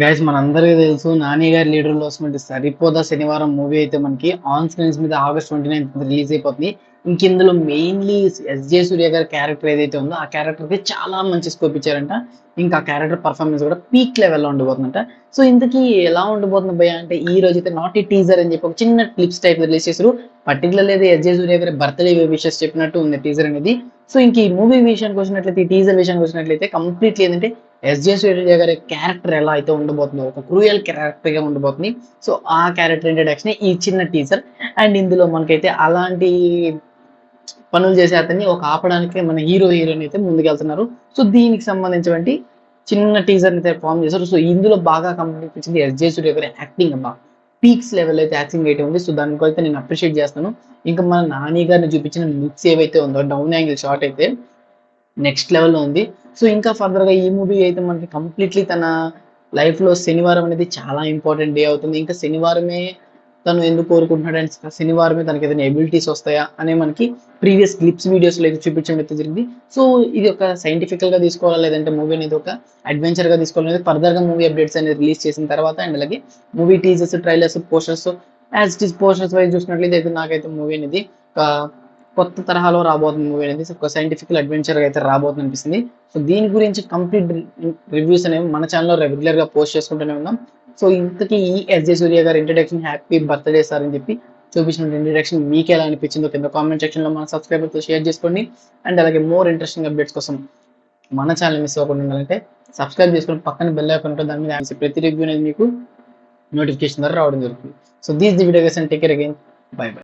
Guys మనందరికీ తెలుసు నాని గారి లీడర్లో వస్తున్నట్టు సరిపోదా శనివారం మూవీ అయితే మనకి ఆన్ స్క్రీన్స్ మీద ఆగస్ట్ ట్వంటీ నైన్ రిలీజ్ అయిపోతుంది. ఇంక ఇందులో మెయిన్లీ ఎస్జే సూర్య గారి క్యారెక్టర్ ఏదైతే ఉందో ఆ క్యారెక్టర్కి చాలా మంచి స్కోప్ ఇచ్చారంట. ఇంకా ఆ క్యారెక్టర్ పర్ఫార్మెన్స్ కూడా పీక్ లెవెల్లో ఉండబోతుందంట సో ఇంతకీ ఎలా ఉండబోతుంది భయ అంటే ఈ రోజు అయితే నాట్ ఈ టీజర్ అని చెప్పి ఒక చిన్న క్లిప్స్ టైప్ రిలీజ్ చేశారు. పర్టికులర్ అయితే ఎస్జే సూర్య గారి బర్త్డే విషెస్ చెప్పినట్టు ఉంది టీజర్ అనేది. సో ఇంక ఈ మూవీ విషయానికి వచ్చినట్లయితే ఈ టీజర్ విషయానికి వచ్చినట్లయితే కంప్లీట్లీ ఏంటంటే ఎస్జే సూర్య గారి క్యారెక్టర్ ఎలా అయితే ఉండబోతుందో ఒక క్రూయల్ క్యారెక్టర్గా ఉండబోతుంది. సో ఆ క్యారెక్టర్ ఇంట్రడక్షన్ ఈ చిన్న టీజర్ అండ్ ఇందులో మనకైతే అలాంటి పనులు చేసే అతన్ని ఒక ఆపడానికి మన హీరో హీరోయిన్ అయితే ముందుకెళ్తున్నారు. సో దీనికి సంబంధించినటువంటి చిన్న టీజర్ అయితే ఫామ్ చేశారు. సో ఇందులో బాగా కనిపించింది ఎస్జే సూర్య గారి యాక్టింగ్ అమ్మా పీక్స్ లెవెల్ అయితే యాక్టింగ్ అయితే ఉంది. సో దానికి అయితే నేను అప్రిషియేట్ చేస్తాను. ఇంకా మన నాని గారిని చూపించిన మిక్స్ ఏవైతే ఉందో డౌన్ యాంగిల్ షాట్ అయితే నెక్స్ట్ లెవెల్లో ఉంది. సో ఇంకా ఫర్దర్గా ఈ మూవీ అయితే మనకి కంప్లీట్లీ తన లైఫ్లో శనివారం అనేది చాలా ఇంపార్టెంట్ డే అవుతుంది. ఇంకా శనివారమే తను ఎందుకు కోరుకుంటున్నాడు అండ్ శనివారమే తనకి ఏదైనా ఎబిలిటీస్ వస్తాయా అనే మనకి ప్రీవియస్ క్లిప్స్ వీడియోస్లో అయితే చూపించడం అయితే జరిగింది. సో ఇది ఒక సైంటిఫికల్గా తీసుకోవాలా లేదంటే మూవీ అనేది ఒక అడ్వెంచర్గా తీసుకోవాలనేది ఫర్దర్గా మూవీ అప్డేట్స్ అనేది రిలీజ్ చేసిన తర్వాత అండ్ అలాగే movie teasers trailers posters as it is posters wise చూసినట్లయితే అయితే నాకైతే మూవీ అనేది కొత్త తరహాలో రాబోతుంది మూవీ అనేది ఒక సైంటిఫికల్ అడ్వెంచర్ అయితే రాబోతుంది అనిపిస్తుంది సో దీని గురించి కంప్లీట్ రివ్యూస్ అనేవి మన ఛానల్లో రెగ్యులర్గా పోస్ట్ చేసుకుంటూనే ఉన్నాం. సో ఇంతకీ ఈ ఎస్జే సూర్య గారి ఇంట్రడక్షన్ హ్యాపీ బర్త్డే సార్ అని చెప్పి చూపించిన ఇంట్రడక్షన్ మీకు ఎలా అనిపించిందో కింద కామెంట్ సెక్షన్లో మన సబ్స్క్రైబర్తో షేర్ చేసుకోండి. అండ్ అలాగే మోర్ ఇంట్రెస్టింగ్ అప్డేట్స్ కోసం మన ఛానల్ మిస్ అవ్వకుండా ఉండాలంటే సబ్స్క్రైబ్ చేసుకుని పక్కన బెల్ ఐకాన్ ఉంటుంది దాని మీద ప్రతి రివ్యూ అనేది మీకు నోటిఫికేషన్ ద్వారా రావడం జరుగుతుంది. So these the video guys and take care again bye bye